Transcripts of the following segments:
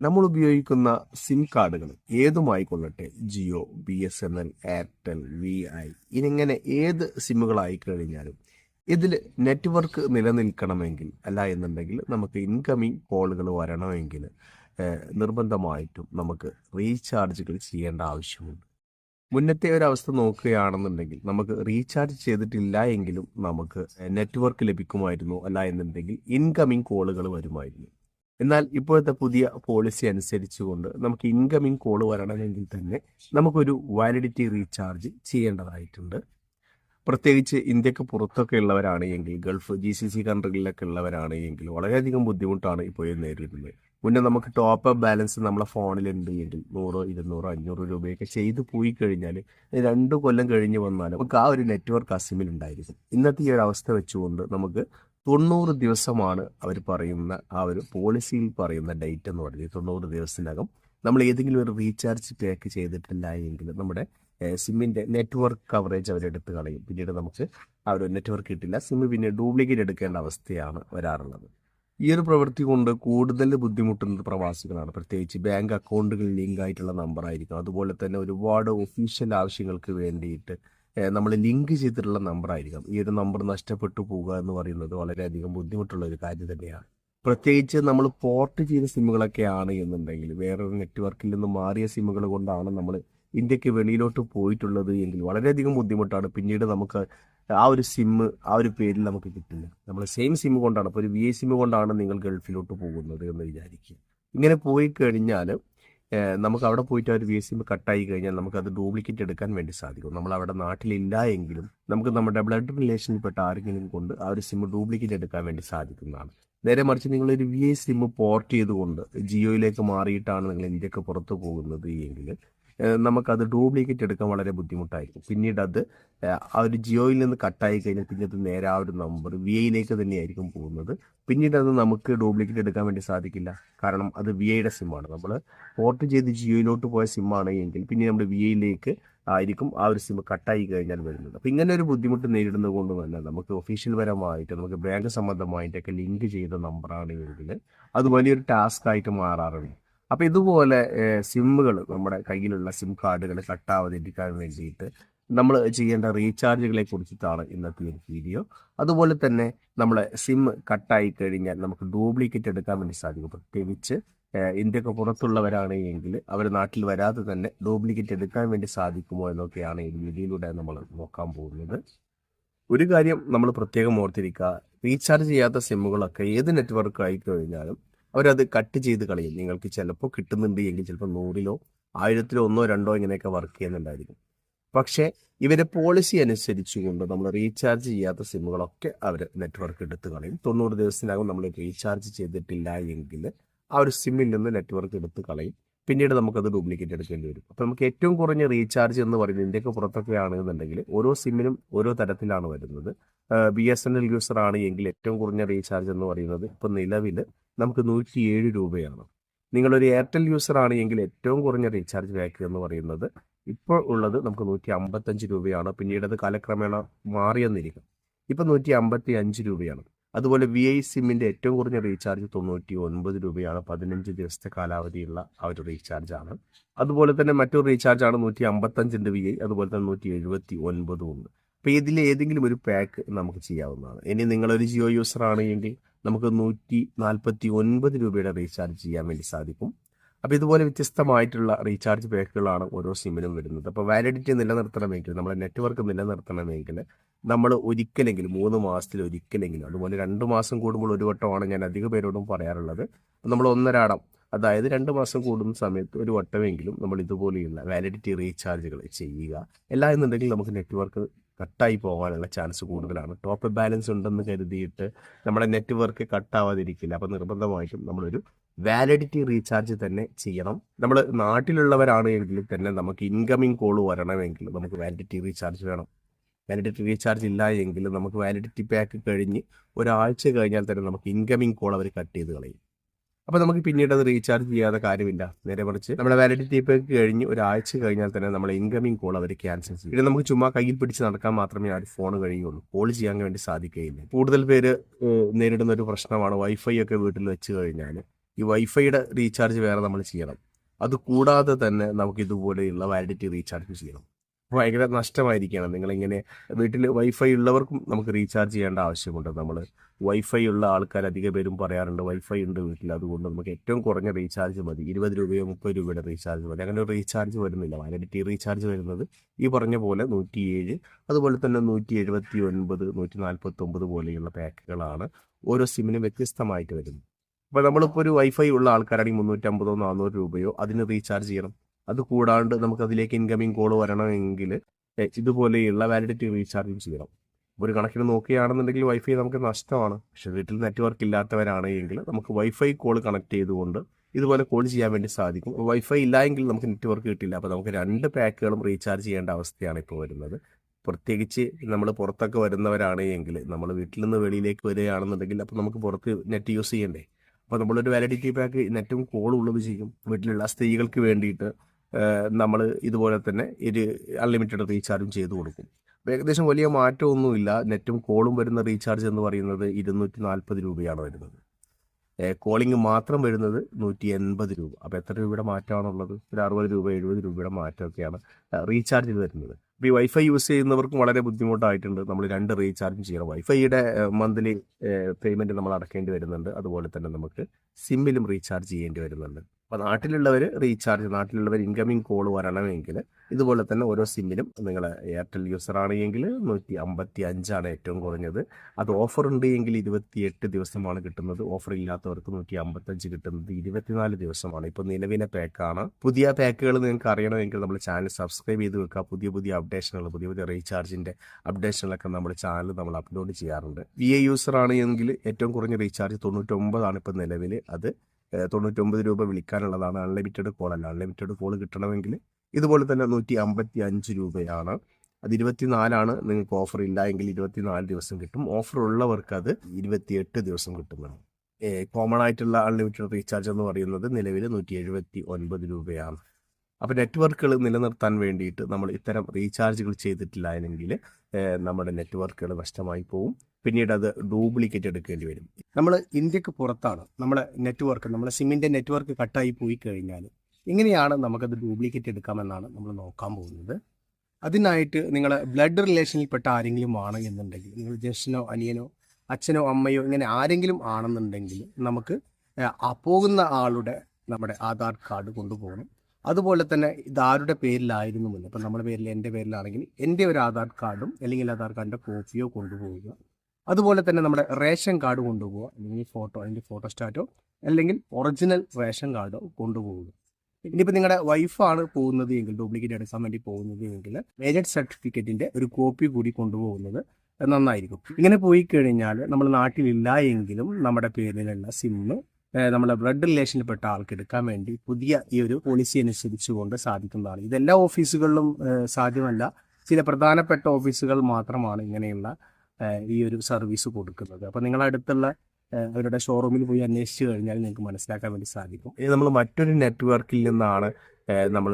നമ്മൾ ഉപയോഗിക്കുന്ന സിം കാർഡുകൾ ഏതുമായിക്കൊള്ളട്ടെ? Jio B S N L Airtel V I ഇനിങ്ങനെ ഏത് സിമ്മുകളായി കഴിഞ്ഞാലും ഇതിൽ നെറ്റ്വർക്ക് നിലനിൽക്കണമെങ്കിൽ അല്ല എന്നുണ്ടെങ്കിൽ നമുക്ക് ഇൻകമിങ് കോളുകൾ വരണമെങ്കിൽ നിർബന്ധമായിട്ടും നമുക്ക് റീചാർജുകൾ ചെയ്യേണ്ട ആവശ്യമുണ്ട്. മുന്നത്തെ ഒരു അവസ്ഥ നോക്കുകയാണെന്നുണ്ടെങ്കിൽ നമുക്ക് റീചാർജ് ചെയ്തിട്ടില്ല എങ്കിലും നമുക്ക് നെറ്റ്വർക്ക് ലഭിക്കുമായിരുന്നു അല്ല എന്നുണ്ടെങ്കിൽ ഇൻകമ്മിങ് കോളുകൾ വരുമായിരുന്നു. എന്നാൽ ഇപ്പോഴത്തെ പുതിയ പോളിസി അനുസരിച്ചുകൊണ്ട് നമുക്ക് ഇൻകമ്മിങ് കോൾ വരണമെങ്കിൽ തന്നെ നമുക്കൊരു വാലിഡിറ്റി റീചാർജ് ചെയ്യേണ്ടതായിട്ടുണ്ട്. പ്രത്യേകിച്ച് ഇന്ത്യയ്ക്ക് പുറത്തൊക്കെ ഉള്ളവരാണെങ്കിൽ ഗൾഫ് ജി സി സി കൺട്രികളിലൊക്കെ ഉള്ളവരാണ് എങ്കിൽ വളരെയധികം ബുദ്ധിമുട്ടാണ് ഇപ്പോൾ നേരിടുന്നത്. മുന്നേ നമുക്ക് ടോപ്പ് അപ്പ് ബാലൻസ് നമ്മളെ ഫോണിലുണ്ട് എങ്കിൽ നൂറോ ഇരുന്നൂറോ അഞ്ഞൂറ് രൂപയൊക്കെ ചെയ്തു പോയി കഴിഞ്ഞാൽ രണ്ട് കൊല്ലം കഴിഞ്ഞ് വന്നാൽ നമുക്ക് ആ ഒരു നെറ്റ്വർക്ക് അസിമിൽ ഉണ്ടായിരിക്കും. ഇന്നത്തെ ഈ ഒരു അവസ്ഥ വെച്ചുകൊണ്ട് നമുക്ക് തൊണ്ണൂറ് ദിവസമാണ് അവർ പറയുന്ന ആ ഒരു പോളിസിയിൽ പറയുന്ന ഡേറ്റ് എന്ന് പറയുന്നത് തൊണ്ണൂറ് ദിവസത്തിനകം നമ്മൾ ഏതെങ്കിലും ഒരു റീചാർജ് പാക്ക് ചെയ്തിട്ടില്ല എങ്കിൽ നമ്മുടെ സിമ്മിന്റെ നെറ്റ്വർക്ക് കവറേജ് അവരെടുത്ത് കളയും. പിന്നീട് നമുക്ക് ആ ഒരു നെറ്റ്വർക്ക് കിട്ടില്ല. സിമ്മ് പിന്നെ ഡ്യൂപ്ലിക്കേറ്റ് എടുക്കേണ്ട അവസ്ഥയാണ് വരാറുള്ളത്. ഈ ഒരു പ്രവൃത്തി കൊണ്ട് കൂടുതൽ ബുദ്ധിമുട്ടുന്നത് പ്രവാസികളാണ്. പ്രത്യേകിച്ച് ബാങ്ക് അക്കൗണ്ടുകൾ ലിങ്ക് ആയിട്ടുള്ള നമ്പർ ആയിരിക്കും. അതുപോലെ തന്നെ ഒരുപാട് ഒഫീഷ്യൽ ആവശ്യങ്ങൾക്ക് വേണ്ടിയിട്ട് നമ്മൾ ലിങ്ക് ചെയ്തിട്ടുള്ള നമ്പർ ആയിരിക്കാം. ഈ ഒരു നമ്പർ നഷ്ടപ്പെട്ടു പോവുക എന്ന് പറയുന്നത് വളരെയധികം ബുദ്ധിമുട്ടുള്ള ഒരു കാര്യം തന്നെയാണ്. പ്രത്യേകിച്ച് നമ്മൾ പോർട്ട് ചെയ്ത സിമ്മുകളൊക്കെ ആണ് എന്നുണ്ടെങ്കിൽ വേറൊരു നെറ്റ്വർക്കിൽ നിന്ന് മാറിയ സിമ്മുകൾ കൊണ്ടാണ് നമ്മൾ ഇന്ത്യയ്ക്ക് വെളിയിലോട്ട് പോയിട്ടുള്ളത് എങ്കിൽ വളരെയധികം ബുദ്ധിമുട്ടാണ്. പിന്നീട് നമുക്ക് ആ ഒരു സിമ്മ് ആ ഒരു പേരിൽ നമുക്ക് കിട്ടില്ല നമ്മൾ സെയിം സിമ്മ് കൊണ്ടാണ്. ഇപ്പോൾ ഒരു വി ഐ സിമ്മ് കൊണ്ടാണ് നിങ്ങൾ ഗൾഫിലോട്ട് പോകുന്നത് എന്ന് വിചാരിക്കുക. ഇങ്ങനെ പോയി കഴിഞ്ഞാൽ നമുക്ക് അവിടെ പോയിട്ട് ആ ഒരു വി എസ് സിം കട്ടായി കഴിഞ്ഞാൽ നമുക്ക് അത് ഡ്യൂപ്ലിക്കേറ്റ് എടുക്കാൻ വേണ്ടി സാധിക്കും. നമ്മൾ അവിടെ നാട്ടിലില്ല എങ്കിലും നമുക്ക് നമ്മുടെ ബ്ലഡ് റിലേഷനിൽപ്പെട്ട ആരെങ്കിലും കൊണ്ട് ആ ഒരു സിം ഡ്യൂപ്ലിക്കേറ്റ് എടുക്കാൻ വേണ്ടി സാധിക്കുന്നതാണ്. നേരെ മറിച്ച് നിങ്ങളൊരു വി ഐ സിം പോർട്ട് ചെയ്തുകൊണ്ട് ജിയോയിലേക്ക് മാറിയിട്ടാണ് നിങ്ങൾ ഇന്ത്യയ്ക്ക് പുറത്ത് പോകുന്നത് എങ്കിൽ നമുക്കത് ഡ്യൂപ്ലിക്കേറ്റ് എടുക്കാൻ വളരെ ബുദ്ധിമുട്ടായിരിക്കും. പിന്നീട് അത് ആ ഒരു ജിയോയിൽ നിന്ന് കട്ടായി കഴിഞ്ഞാൽ പിന്നെ അത് നേരെ ആ ഒരു നമ്പർ വി ഐയിലേക്ക് തന്നെയായിരിക്കും പോകുന്നത്. പിന്നീട് അത് നമുക്ക് ഡ്യൂപ്ലിക്കേറ്റ് എടുക്കാൻ വേണ്ടി സാധിക്കില്ല. കാരണം അത് വി ഐയുടെ സിമ്മാണ് നമ്മൾ പോർട്ട് ചെയ്ത് ജിയോയിലോട്ട് പോയ സിമ്മാണ് എങ്കിൽ പിന്നെ നമ്മുടെ വി ഐയിലേക്ക് ആയിരിക്കും ആ ഒരു സിം കട്ടായി കഴിഞ്ഞാൽ വരുന്നത്. അപ്പം ഇങ്ങനെ ഒരു ബുദ്ധിമുട്ട് നേരിടുന്നത് കൊണ്ട് തന്നെ നമുക്ക് ഒഫീഷ്യൽ പരമായിട്ട് നമുക്ക് ബാങ്ക് സംബന്ധമായിട്ടൊക്കെ ലിങ്ക് ചെയ്ത നമ്പറാണ് എങ്കിൽ അത് വലിയൊരു ടാസ്ക് ആയിട്ട് മാറാറുണ്ട്. അപ്പം ഇതുപോലെ സിമ്മുകൾ നമ്മുടെ കയ്യിലുള്ള സിം കാർഡുകൾ കട്ടാവാതിരിക്കാൻ വേണ്ടിയിട്ട് നമ്മൾ ചെയ്യേണ്ട റീചാർജുകളെ കുറിച്ചിട്ടാണ് ഇന്നത്തെ ഒരു വീഡിയോ. അതുപോലെ തന്നെ നമ്മൾ സിം കട്ടായി കഴിഞ്ഞാൽ നമുക്ക് ഡ്യൂപ്ലിക്കേറ്റ് എടുക്കാൻ വേണ്ടി സാധിക്കും. പ്രത്യേകിച്ച് ഇന്ത്യയ്ക്ക് പുറത്തുള്ളവരാണെങ്കിൽ അവർ നാട്ടിൽ വരാതെ തന്നെ ഡ്യൂപ്ലിക്കേറ്റ് എടുക്കാൻ വേണ്ടി സാധിക്കുമോ എന്നൊക്കെയാണ് ഈ വീഡിയോയിലൂടെ നമ്മൾ നോക്കാൻ പോകുന്നത്. ഒരു കാര്യം നമ്മൾ പ്രത്യേകം ഓർത്തിരിക്കുക റീചാർജ് ചെയ്യാത്ത സിമ്മുകളൊക്കെ ഏത് നെറ്റ്വർക്ക് ആയി കഴിഞ്ഞാലും അവരത് കട്ട് ചെയ്ത് കളയും. നിങ്ങൾക്ക് ചിലപ്പോൾ കിട്ടുന്നുണ്ട് എങ്കിൽ ചിലപ്പോൾ നൂറിലോ ആയിരത്തിലോ ഒന്നോ രണ്ടോ ഇങ്ങനെയൊക്കെ വർക്ക് ചെയ്യുന്നുണ്ടായിരിക്കും. പക്ഷേ ഇവരെ പോളിസി അനുസരിച്ചുകൊണ്ട് നമ്മൾ റീചാർജ് ചെയ്യാത്ത സിമ്മുകളൊക്കെ അവർ നെറ്റ്വർക്ക് എടുത്ത് കളയും. തൊണ്ണൂറ് ദിവസത്തിനകം നമ്മൾ റീചാർജ് ചെയ്തിട്ടില്ല എങ്കിൽ ആ ഒരു സിമ്മിൽ നിന്ന് നെറ്റ്വർക്ക് എടുത്ത് കളയും. പിന്നീട് നമുക്കത് ഡ്യൂപ്ലിക്കേറ്റ് എടുക്കേണ്ടി വരും. അപ്പോൾ നമുക്ക് ഏറ്റവും കുറഞ്ഞ റീചാർജ് എന്ന് പറയുന്നത് ഇന്ത്യയ്ക്ക് പുറത്തൊക്കെ ആണെന്നുണ്ടെങ്കിൽ ഓരോ സിമ്മിനും ഓരോ തരത്തിലാണ് വരുന്നത്. B S N L user ആണ് എങ്കിൽ ഏറ്റവും കുറഞ്ഞ റീചാർജ് എന്ന് പറയുന്നത് ഇപ്പോൾ നിലവിൽ നമുക്ക് നൂറ്റി ഏഴ് രൂപയാണ്. നിങ്ങളൊരു എയർടെൽ യൂസർ ആണ് എങ്കിൽ ഏറ്റവും കുറഞ്ഞ റീചാർജ് പാക്ക് എന്ന് പറയുന്നത് ഇപ്പോൾ ഉള്ളത് നമുക്ക് നൂറ്റി അമ്പത്തഞ്ച് രൂപയാണ്. പിന്നീട് അത് കാലക്രമേണ മാറിയെന്നിരിക്കും. ഇപ്പം നൂറ്റി അമ്പത്തി അഞ്ച് രൂപയാണ്. അതുപോലെ വി ഐ സിമ്മിന്റെ ഏറ്റവും കുറഞ്ഞ റീചാർജ് തൊണ്ണൂറ്റി ഒൻപത് രൂപയാണ്. പതിനഞ്ച് ദിവസത്തെ കാലാവധിയുള്ള ആ ഒരു റീചാർജാണ്. അതുപോലെ തന്നെ മറ്റൊരു റീചാർജാണ് നൂറ്റി അമ്പത്തഞ്ചിന്റെ വി ഐ അതുപോലെ തന്നെ നൂറ്റി എഴുപത്തി ഒൻപതും ഉണ്ട്. അപ്പോൾ ഇതിൽ ഏതെങ്കിലും ഒരു പാക്ക് നമുക്ക് ചെയ്യാവുന്നതാണ്. ഇനി നിങ്ങളൊരു ജിയോ യൂസർ ആണ് എങ്കിൽ നമുക്ക് നൂറ്റി നാൽപ്പത്തി ഒൻപത് രൂപയുടെ റീചാർജ് ചെയ്യാൻ വേണ്ടി സാധിക്കും. അപ്പോൾ ഇതുപോലെ വ്യത്യസ്തമായിട്ടുള്ള റീചാർജ് പാക്കുകളാണ് ഓരോ സിമ്മിനും വരുന്നത്. അപ്പോൾ വാലിഡിറ്റി നിലനിർത്തണമെങ്കിൽ നമ്മുടെ നെറ്റ്വർക്ക് നിലനിർത്തണമെങ്കിൽ നമ്മൾ ഒരിക്കലെങ്കിലും മൂന്ന് മാസത്തിൽ ഒരിക്കലെങ്കിലും അതുപോലെ രണ്ട് മാസം കൂടുമ്പോൾ ഒരു വട്ടമാണ് ഞാൻ അധിക പേരോടും പറയാറുള്ളത്. നമ്മൾ ഒന്നരാടം അതായത് രണ്ട് മാസം കൂടുന്ന സമയത്ത് ഒരു വട്ടമെങ്കിലും നമ്മൾ ഇതുപോലെയുള്ള വാലിഡിറ്റി റീചാർജുകൾ ചെയ്യുക. എല്ലാ എന്നുണ്ടെങ്കിൽ നമുക്ക് നെറ്റ്വർക്ക് കട്ടായി പോകാനുള്ള ചാൻസ് കൂടുതലാണ്. ടോപ്പ് ബാലൻസ് ഉണ്ടെന്ന് കരുതിയിട്ട് നമ്മുടെ നെറ്റ്വർക്ക് കട്ടാവാതിരിക്കില്ല. അപ്പോൾ നിർബന്ധമായിട്ടും നമ്മളൊരു വാലിഡിറ്റി റീചാർജ് തന്നെ ചെയ്യണം. നമ്മൾ നാട്ടിലുള്ളവരാണെങ്കിൽ തന്നെ നമുക്ക് ഇൻകമിങ് കോൾ വരണമെങ്കിൽ നമുക്ക് വാലിഡിറ്റി റീചാർജ് വേണം. വാലിഡിറ്റി റീചാർജ് ഇല്ല എങ്കിൽ നമുക്ക് വാലിഡിറ്റി പാക്ക് കഴിഞ്ഞ് ഒരാഴ്ച കഴിഞ്ഞാൽ തന്നെ നമുക്ക് ഇൻകമിങ് കോൾ അവർ കട്ട് ചെയ്ത് കളയും. അപ്പോൾ നമുക്ക് പിന്നീട് അത് റീചാർജ് ചെയ്യാതെ കാര്യമില്ല. നേരെ മറിച്ച് നമ്മുടെ വാലിഡിറ്റി പാക്ക് കഴിഞ്ഞ് ഒരാഴ്ച കഴിഞ്ഞാൽ തന്നെ നമ്മളെ ഇൻകമിംഗ് കോൾ അവർ ക്യാൻസൽ ചെയ്യും. പിന്നെ നമുക്ക് ചുമ്മാ കയ്യിൽ പിടിച്ച് നടക്കാൻ മാത്രമേ ആ ഒരു ഫോൺ കഴിയുള്ളൂ. കോൾ ചെയ്യാൻ വേണ്ടി സാധിക്കുകയില്ല. കൂടുതൽ പേര് നേരിടുന്ന ഒരു പ്രശ്നമാണ് വൈഫൈ ഒക്കെ വീട്ടിൽ വെച്ച് കഴിഞ്ഞാൽ ഈ വൈഫൈയുടെ റീചാർജ് വേറെ നമ്മൾ ചെയ്യണം. അത് കൂടാതെ തന്നെ നമുക്ക് ഇതുപോലെയുള്ള വാലിഡിറ്റി റീചാർജ് ചെയ്യണം. ഭയങ്കര നഷ്ടമായിരിക്കണം നിങ്ങളിങ്ങനെ വീട്ടിൽ വൈഫൈ ഉള്ളവർക്കും നമുക്ക് റീചാർജ് ചെയ്യേണ്ട ആവശ്യമുണ്ട് നമ്മൾ വൈഫൈ ഉള്ള ആൾക്കാർ അധിക പേരും പറയാറുണ്ട് വൈഫൈ ഉണ്ട് വീട്ടിൽ അതുകൊണ്ട് നമുക്ക് ഏറ്റവും കുറഞ്ഞ റീചാർജ് മതി. ഇരുപത് രൂപയോ മുപ്പത് രൂപയുടെ റീചാർജ് മതി. അങ്ങനെ റീചാർജ് വരുന്നില്ല. വാലിഡിറ്റി റീചാർജ് വരുന്നത് ഈ പറഞ്ഞ പോലെ നൂറ്റിയേഴ് അതുപോലെ തന്നെ നൂറ്റി എഴുപത്തി ഒൻപത് നൂറ്റി നാൽപ്പത്തി ഒമ്പത് പോലെയുള്ള പാക്കുകളാണ് ഓരോ സിമ്മിനും വ്യത്യസ്തമായിട്ട് വരുന്നത്. അപ്പോൾ നമ്മളിപ്പോൾ ഒരു വൈഫൈ ഉള്ള ആൾക്കാരാണെങ്കിൽ മുന്നൂറ്റമ്പതോ നാനൂറ് രൂപയോ അതിന് റീചാർജ് ചെയ്യണം. അത് കൂടാണ്ട് നമുക്കതിലേക്ക് ഇൻകമിംഗ് കോൾ വരണമെങ്കിൽ ഇതുപോലെയുള്ള വാലിഡിറ്റി റീചാർജും ചെയ്യണം. ഒരു കണക്കിന് നോക്കുകയാണെന്നുണ്ടെങ്കിൽ വൈഫൈ നമുക്ക് നഷ്ടമാണ്. പക്ഷെ വീട്ടിൽ നെറ്റ്വർക്ക് ഇല്ലാത്തവരാണെങ്കിൽ നമുക്ക് വൈഫൈ കോൾ കണക്ട് ചെയ്തുകൊണ്ട് ഇതുപോലെ കോൾ ചെയ്യാൻ വേണ്ടി സാധിക്കും. വൈഫൈ ഇല്ലായെങ്കിൽ നമുക്ക് നെറ്റ്വർക്ക് കിട്ടില്ല. അപ്പോൾ നമുക്ക് രണ്ട് പാക്കുകളും റീചാർജ് ചെയ്യേണ്ട അവസ്ഥയാണ് ഇപ്പോൾ വരുന്നത്. പ്രത്യേകിച്ച് നമ്മൾ പുറത്തൊക്കെ വരുന്നവരാണെങ്കിൽ നമ്മൾ വീട്ടിൽ നിന്ന് വെളിയിലേക്ക് വരികയാണെന്നുണ്ടെങ്കിൽ അപ്പോൾ നമുക്ക് പുറത്ത് നെറ്റ് യൂസ് ചെയ്യണ്ടേ? അപ്പോൾ നമ്മളൊരു വാലിഡിറ്റി പാക്ക് നെറ്റും കോളും ഉള്ളത് ചെയ്യും. വീട്ടിലുള്ള സ്ത്രീകൾക്ക് വേണ്ടിയിട്ട് നമ്മൾ ഇതുപോലെ തന്നെ ഒരു അൺലിമിറ്റഡ് റീചാർജും ചെയ്തു കൊടുക്കും. ഏകദേശം വലിയ മാറ്റമൊന്നുമില്ല. നെറ്റും കോളും വരുന്ന റീചാർജ് എന്ന് പറയുന്നത് ഇരുന്നൂറ്റി നാൽപ്പത് രൂപയാണ് വരുന്നത്. കോളിംഗ് മാത്രം വരുന്നത് നൂറ്റി എൺപത് രൂപ. അപ്പോൾ എത്ര രൂപയുടെ മാറ്റമാണുള്ളത്? ഒരു അറുപത് രൂപ എഴുപത് രൂപയുടെ മാറ്റമൊക്കെയാണ് റീചാർജ് വരുന്നത്. അപ്പോൾ ഈ വൈഫൈ യൂസ് ചെയ്യുന്നവർക്കും വളരെ ബുദ്ധിമുട്ടായിട്ടുണ്ട്. നമ്മൾ രണ്ട് റീചാർജും ചെയ്യണം. വൈഫൈയുടെ മന്ത്ലി പേയ്മെന്റ് നമ്മൾ അടക്കേണ്ടി വരുന്നുണ്ട്. അതുപോലെ തന്നെ നമുക്ക് സിമ്മിലും റീചാർജ് ചെയ്യേണ്ടി വരുന്നുണ്ട്. അപ്പോൾ നാട്ടിലുള്ളവർ റീചാർജ് നാട്ടിലുള്ളവർ ഇൻകമിംഗ് കോൾ വരണമെങ്കിൽ ഇതുപോലെ തന്നെ ഓരോ സിമ്മിലും നിങ്ങൾ എയർടെൽ യൂസർ ആണെങ്കിൽ നൂറ്റി അമ്പത്തി അഞ്ചാണ് ഏറ്റവും കുറഞ്ഞത്. അത് ഓഫർ ഉണ്ട് എങ്കിൽ ഇരുപത്തിയെട്ട് ദിവസമാണ് കിട്ടുന്നത്. ഓഫർ ഇല്ലാത്തവർക്ക് നൂറ്റി അമ്പത്തഞ്ച് കിട്ടുന്നത് ഇരുപത്തിനാല് ദിവസമാണ്. ഇപ്പോൾ നിലവിലെ പാക്കാണ്. പുതിയ പാക്കുകൾ നിങ്ങൾക്ക് അറിയണമെങ്കിൽ നമ്മൾ ചാനൽ സബ്സ്ക്രൈബ് ചെയ്ത് വെക്കുക. പുതിയ പുതിയ അപ്ഡേഷനുകൾ പുതിയ പുതിയ റീചാർജിന്റെ അപ്ഡേഷനുകളൊക്കെ നമ്മൾ ചാനൽ നമ്മൾ അപ്ലോഡ് ചെയ്യാറുണ്ട്. വി എ യൂസർ ആണെങ്കിൽ ഏറ്റവും കുറഞ്ഞ റീചാർജ് തൊണ്ണൂറ്റൊമ്പതാണ് ഇപ്പോൾ നിലവിൽ അത് തൊണ്ണൂറ്റൊമ്പത് രൂപ വിളിക്കാനുള്ളതാണ് അൺലിമിറ്റഡ് കോൾ അല്ല. അൺലിമിറ്റഡ് കോൾ കിട്ടണമെങ്കിൽ ഇതുപോലെ തന്നെ നൂറ്റി അമ്പത്തി അഞ്ച് രൂപയാണ്. അത് ഇരുപത്തിനാലാണ് നിങ്ങൾക്ക് ഓഫർ ഇല്ല എങ്കിൽ ഇരുപത്തിനാല് ദിവസം കിട്ടും. ഓഫർ ഉള്ളവർക്ക് അത് ഇരുപത്തിയെട്ട് ദിവസം കിട്ടുന്നതാണ് കോമൺ ആയിട്ടുള്ള അൺലിമിറ്റഡ് റീചാർജ് എന്ന് പറയുന്നത് നിലവിൽ നൂറ്റി എഴുപത്തി ഒൻപത് രൂപയാണ് അപ്പോൾ നെറ്റ്വർക്കുകൾ നിലനിർത്താൻ വേണ്ടിയിട്ട് നമ്മൾ ഇത്തരം റീചാർജുകൾ ചെയ്തിട്ടില്ല എങ്കിൽ നമ്മുടെ നെറ്റ്വർക്കുകൾ നഷ്ടമായി പോകും പിന്നീട് അത് ഡ്യൂപ്ലിക്കേറ്റ് എടുക്കേണ്ടി വരും. നമ്മൾ ഇന്ത്യയ്ക്ക് പുറത്താണ്. നമ്മുടെ നെറ്റ്വർക്ക് നമ്മുടെ സിമ്മിന്റെ നെറ്റ്വർക്ക് കട്ടായി പോയി കഴിഞ്ഞാൽ എങ്ങനെയാണ് നമുക്കത് ഡ്യൂപ്ലിക്കേറ്റ് എടുക്കാമെന്നാണ് നമ്മൾ നോക്കാൻ പോകുന്നത്. അതിനായിട്ട് നിങ്ങൾ ബ്ലഡ് റിലേഷനിൽപ്പെട്ട ആരെങ്കിലും ആണ് എന്നുണ്ടെങ്കിൽ നിങ്ങൾ ജ്യേഷ്ഠനോ അനിയനോ അച്ഛനോ അമ്മയോ ഇങ്ങനെ ആരെങ്കിലും ആണെന്നുണ്ടെങ്കിൽ നമുക്ക് ആ പോകുന്ന ആളുടെ നമ്മുടെ ആധാർ കാർഡ് കൊണ്ടുപോകണം. അതുപോലെ തന്നെ ഇത് ആരുടെ പേരിലായിരുന്നു മുന്നേ ഇപ്പം നമ്മുടെ പേരിൽ എന്റെ പേരിലാണെങ്കിൽ എന്റെ ഒരു ആധാർ കാർഡും അല്ലെങ്കിൽ ആധാർ കാർഡിന്റെ കോപ്പിയോ കൊണ്ടുപോവുക. അതുപോലെ തന്നെ നമ്മുടെ റേഷൻ കാർഡ് കൊണ്ടുപോകുക അല്ലെങ്കിൽ ഫോട്ടോ അതിന്റെ ഫോട്ടോസ്റ്റാറ്റോ അല്ലെങ്കിൽ ഒറിജിനൽ റേഷൻ കാർഡോ കൊണ്ടുപോകുക ഇനിയിപ്പോൾ നിങ്ങളുടെ വൈഫാണ് പോകുന്നത് എങ്കിൽ ഡ്യൂപ്ലിക്കേറ്റ് എടുക്കാൻ വേണ്ടി പോകുന്നത് എങ്കിൽ മേജർ സർട്ടിഫിക്കറ്റിന്റെ ഒരു കോപ്പി കൂടി കൊണ്ടുപോകുന്നത് നന്നായിരിക്കും. ഇങ്ങനെ പോയി കഴിഞ്ഞാൽ നമ്മൾ നാട്ടിലില്ല എങ്കിലും നമ്മുടെ പേരിലുള്ള സിമ്മ് നമ്മുടെ ബ്ലഡ് റിലേഷനിൽപ്പെട്ട ആൾക്ക് എടുക്കാൻ വേണ്ടി പുതിയ ഈ ഒരു പോളിസി അനുസരിച്ചുകൊണ്ട് സാധിക്കുന്നതാണ്. ഇതെല്ലാ ഓഫീസുകളിലും സാധ്യമല്ല. ചില പ്രധാനപ്പെട്ട ഓഫീസുകൾ മാത്രമാണ് ഇങ്ങനെയുള്ള ഈ ഒരു സർവീസ് കൊടുക്കുന്നത്. അപ്പോൾ നിങ്ങളുടെ അടുത്തുള്ള അവരുടെ ഷോറൂമിൽ പോയി അന്വേഷിച്ചു കഴിഞ്ഞാൽ നിങ്ങൾക്ക് മനസ്സിലാക്കാൻ വേണ്ടി സാധിക്കും. ഇത് നമ്മൾ മറ്റൊരു നെറ്റ്വർക്കിൽ നിന്നാണ് നമ്മൾ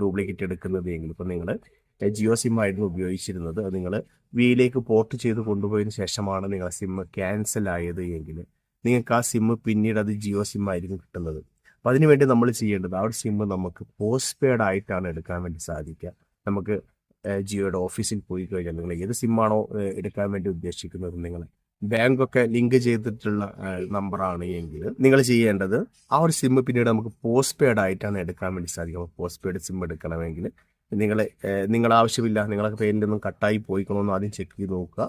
ഡ്യൂപ്ലിക്കേറ്റ് എടുക്കുന്നത് എങ്കിൽ. ഇപ്പോൾ നിങ്ങൾ ജിയോ സിം ആയിരുന്നു ഉപയോഗിച്ചിരുന്നത്. അത് നിങ്ങൾ വിയിലേക്ക് പോർട്ട് ചെയ്ത് കൊണ്ടുപോയതിന് ശേഷമാണ് നിങ്ങൾ സിം ക്യാൻസൽ ആയത് എങ്കിൽ നിങ്ങൾക്ക് ആ സിം പിന്നീട് അത് ജിയോ സിം ആയിരിക്കും കിട്ടുന്നത്. അപ്പം അതിനുവേണ്ടി നമ്മൾ ചെയ്യേണ്ടത് ആ ഒരു സിം നമുക്ക് പോസ്റ്റ് പെയ്ഡ് ആയിട്ടാണ് എടുക്കാൻ വേണ്ടി സാധിക്കുക. നമുക്ക് ജിയോയുടെ ഓഫീസിൽ പോയി കഴിഞ്ഞാൽ നിങ്ങൾ ഏത് സിമ്മാണോ എടുക്കാൻ വേണ്ടി ഉദ്ദേശിക്കുന്നത് നിങ്ങൾ ബാങ്കൊക്കെ ലിങ്ക് ചെയ്തിട്ടുള്ള നമ്പറാണ് എങ്കിൽ നിങ്ങൾ ചെയ്യേണ്ടത് ആ ഒരു സിം പിന്നീട് നമുക്ക് പോസ്റ്റ് പെയ്ഡ് ആയിട്ടാണ് എടുക്കാൻ വേണ്ടി സാധിക്കും പോസ്റ്റ് പെയ്ഡ് സിം എടുക്കണമെങ്കിൽ നിങ്ങൾ നിങ്ങൾ ആവശ്യമില്ല നിങ്ങളുടെ ഒന്നും കട്ടായി പോയിക്കണമെന്ന് ആദ്യം ചെക്ക് ചെയ്ത് നോക്കുക.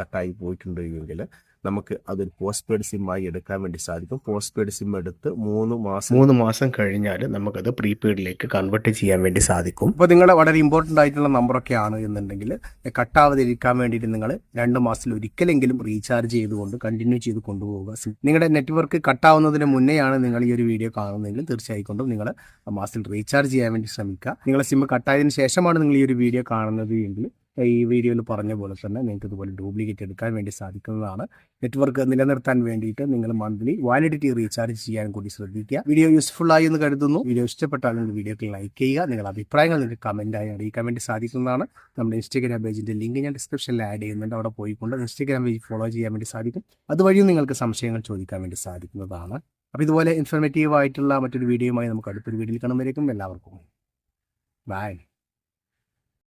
കട്ടായി പോയിട്ടുണ്ട് എങ്കിൽ നമുക്ക് അതൊരു പോസ്റ്റ് പെയ്ഡ് സിമ്മായി എടുക്കാൻ വേണ്ടി സാധിക്കും. പോസ്റ്റ് പെയ്ഡ് സിം എടുത്ത് മൂന്ന് മാസം മൂന്ന് മാസം കഴിഞ്ഞാൽ നമുക്കത് പ്രീപെയ്ഡിലേക്ക് കൺവേർട്ട് ചെയ്യാൻ വേണ്ടി സാധിക്കും. അപ്പോൾ നിങ്ങളുടെ വളരെ ഇമ്പോർട്ടന്റ് ആയിട്ടുള്ള നമ്പറൊക്കെ ആണ് എന്നുണ്ടെങ്കിൽ കട്ടാവാതിരിക്കാൻ വേണ്ടിയിട്ട് നിങ്ങൾ രണ്ട് മാസത്തിൽ ഒരിക്കലെങ്കിലും റീചാർജ് ചെയ്തുകൊണ്ട് കണ്ടിന്യൂ ചെയ്ത് കൊണ്ടുപോകുക നിങ്ങളുടെ നെറ്റ്വർക്ക് കട്ടാവുന്നതിന് മുന്നേയാണ് നിങ്ങൾ ഈ ഒരു വീഡിയോ കാണുന്നതെങ്കിൽ തീർച്ചയായിട്ടും നിങ്ങൾ മാസത്തിൽ റീചാർജ് ചെയ്യാൻ വേണ്ടി ശ്രമിക്കുക. നിങ്ങളുടെ സിം കട്ടായതിനു ശേഷമാണ് നിങ്ങൾ ഈ ഒരു വീഡിയോ കാണുന്നത് എങ്കിൽ ഈ വീഡിയോയിൽ പറഞ്ഞ പോലെ തന്നെ നിങ്ങൾക്ക് ഇതുപോലെ ഡ്യൂപ്ലിക്കേറ്റ് എടുക്കാൻ വേണ്ടി സാധിക്കുന്നതാണ്. നെറ്റ്വർക്ക് നിലനിർത്താൻ വേണ്ടിയിട്ട് നിങ്ങൾ മന്ത്ലി വാലിഡിറ്റി റീചാർജ് ചെയ്യാൻ കൂടി ശ്രദ്ധിക്കുക. വീഡിയോ യൂസ്ഫുൾ ആയി എന്ന് കരുതുന്നു. വീഡിയോ ഇഷ്ടപ്പെട്ടാൽ നിങ്ങൾ വീഡിയോക്ക് ലൈക്ക് ചെയ്യുക. നിങ്ങളുടെ അഭിപ്രായങ്ങൾ നിങ്ങൾക്ക് കമന്റായി അറിയിക്കാൻ വേണ്ടി സാധിക്കുന്നതാണ്. നമ്മുടെ ഇൻസ്റ്റാഗ്രാം പേജിന്റെ ലിങ്ക് ഞാൻ ഡിസ്ക്രിപ്ഷനിൽ ആഡ് ചെയ്യുന്നുണ്ട്. അവിടെ പോയിക്കൊണ്ട് ഇൻസ്റ്റാഗ്രാം പേജ് ഫോളോ ചെയ്യാൻ വേണ്ടി സാധിക്കും. അതുവഴിയും നിങ്ങൾക്ക് സംശയങ്ങൾ ചോദിക്കാൻ വേണ്ടി സാധിക്കുന്നതാണ്. അപ്പോൾ ഇതുപോലെ ഇൻഫർമേറ്റീവ് ആയിട്ടുള്ള മറ്റൊരു വീഡിയോയുമായി നമുക്ക് അടുത്തൊരു വീഡിയോയിൽ കാണുമ്പോഴേക്കും എല്ലാവർക്കും ബൈ